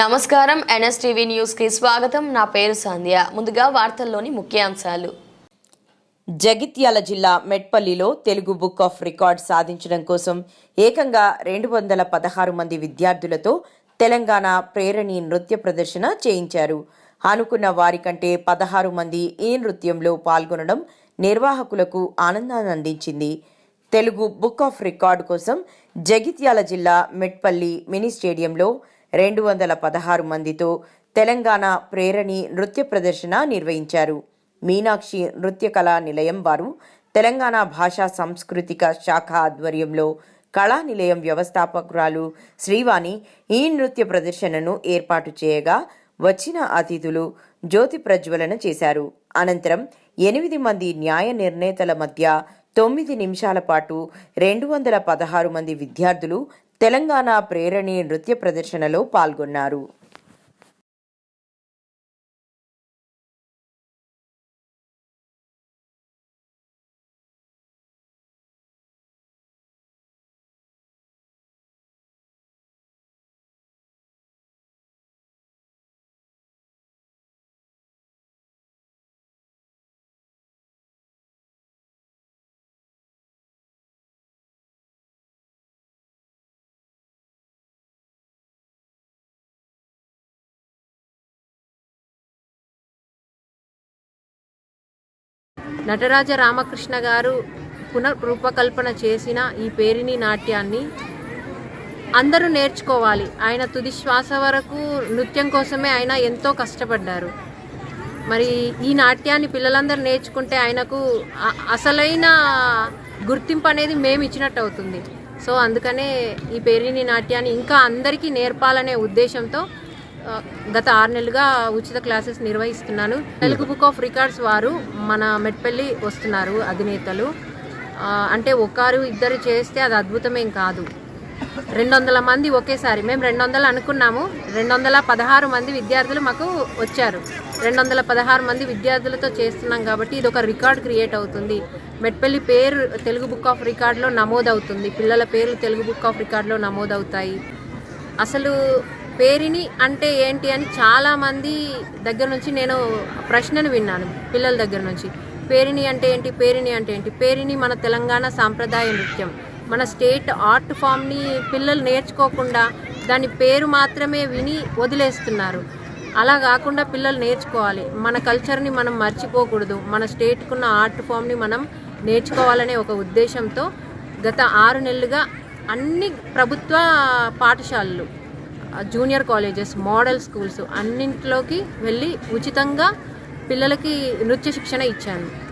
నమస్కారం ఎన్ఎస్టీవీ న్యూస్కి స్వాగతం. నా పేరు సంధ్య. ముందుగా వార్తల్లోని ముఖ్యాంశాలు. జగిత్యాల జిల్లా మెట్పల్లిలో తెలుగు బుక్ ఆఫ్ రికార్డ్ సాధించడం కోసం ఏకంగా రెండు వందల పదహారు మంది విద్యార్థులతో తెలంగాణ ప్రేరణి నృత్య ప్రదర్శన చేయించారు. అనుకున్న వారికంటే పదహారు మంది ఈ నృత్యంలో పాల్గొనడం నిర్వాహకులకు ఆనందాన్ని అందించింది తెలుగు బుక్ ఆఫ్ రికార్డ్ కోసం జగిత్యాల జిల్లా మెట్పల్లి మినీ స్టేడియంలో రెండు వందల పదహారు మందితో తెలంగాణ ప్రేరణి నృత్య ప్రదర్శన నిర్వహించారు. మీనాక్షి నృత్య కళా నిలయం వారు తెలంగాణ భాషా సాంస్కృతిక శాఖ ఆధ్వర్యంలో కళా నిలయం వ్యవస్థాపకురాలు శ్రీవాణి ఈ నృత్య ప్రదర్శనను ఏర్పాటు చేయగా వచ్చిన అతిథులు జ్యోతి ప్రజ్వలన చేశారు. అనంతరం ఎనిమిది మంది న్యాయ నిర్ణేతల మధ్య తొమ్మిది నిమిషాల పాటు రెండు వందల పదహారు మంది విద్యార్థులు తెలంగాణ ప్రేరణి నృత్య ప్రదర్శనలో పాల్గొన్నారు. నటరాజ రామకృష్ణ గారు పునఃరూపకల్పన చేసిన ఈ పేరిణి నాట్యాన్ని అందరూ నేర్చుకోవాలి. ఆయన తుది శ్వాస వరకు నృత్యం కోసమే ఆయన ఎంతో కష్టపడ్డారు. మరి ఈ నాట్యాన్ని పిల్లలందరూ నేర్చుకుంటే ఆయనకు అసలైన గుర్తింపు అనేది మేము ఇచ్చినట్టు అవుతుంది. సో అందుకనే ఈ పేరిణి నాట్యాన్ని ఇంకా అందరికీ నేర్పాలనే ఉద్దేశంతో గత ఆరు నెలలుగా ఉచిత క్లాసెస్ నిర్వహిస్తున్నాను. తెలుగు బుక్ ఆఫ్ రికార్డ్స్ వారు మన మెట్పల్లి వస్తున్నారు అధినేతలు. అంటే ఒకరు ఇద్దరు చేస్తే అది అద్భుతమేం కాదు. రెండు వందల మంది ఒకేసారి మేము రెండు వందలు అనుకున్నాము. రెండు వందల పదహారు మంది విద్యార్థులు మాకు వచ్చారు. రెండు వందల పదహారు మంది విద్యార్థులతో చేస్తున్నాం కాబట్టి ఇది ఒక రికార్డ్ క్రియేట్ అవుతుంది. మెట్పల్లి పేరు తెలుగు బుక్ ఆఫ్ రికార్డులో నమోదవుతుంది. పిల్లల పేర్లు తెలుగు బుక్ ఆఫ్ రికార్డులో నమోదవుతాయి. అసలు పేరిని అంటే ఏంటి అని చాలామంది దగ్గర నుంచి నేను ప్రశ్నను విన్నాను పిల్లల దగ్గర నుంచి. పేరిని అంటే ఏంటి పేరిని అంటే ఏంటి? పేరిని మన తెలంగాణ సాంప్రదాయ నృత్యం. మన స్టేట్ ఆర్ట్ ఫామ్ని పిల్లలు నేర్చుకోకుండా దాని పేరు మాత్రమే విని వదిలేస్తున్నారు. అలా కాకుండా పిల్లలు నేర్చుకోవాలి. మన కల్చర్ని మనం మర్చిపోకూడదు. మన స్టేట్కున్న ఆర్ట్ ఫామ్ని మనం నేర్చుకోవాలనే ఒక ఉద్దేశంతో గత ఆరు నెలలుగా అన్ని ప్రభుత్వ పాఠశాలలు జూనియర్ కాలేజెస్ మోడల్ స్కూల్స్ అన్నింటిలోకి వెళ్ళి ఉచితంగా పిల్లలకి నృత్య శిక్షణ ఇచ్చాను.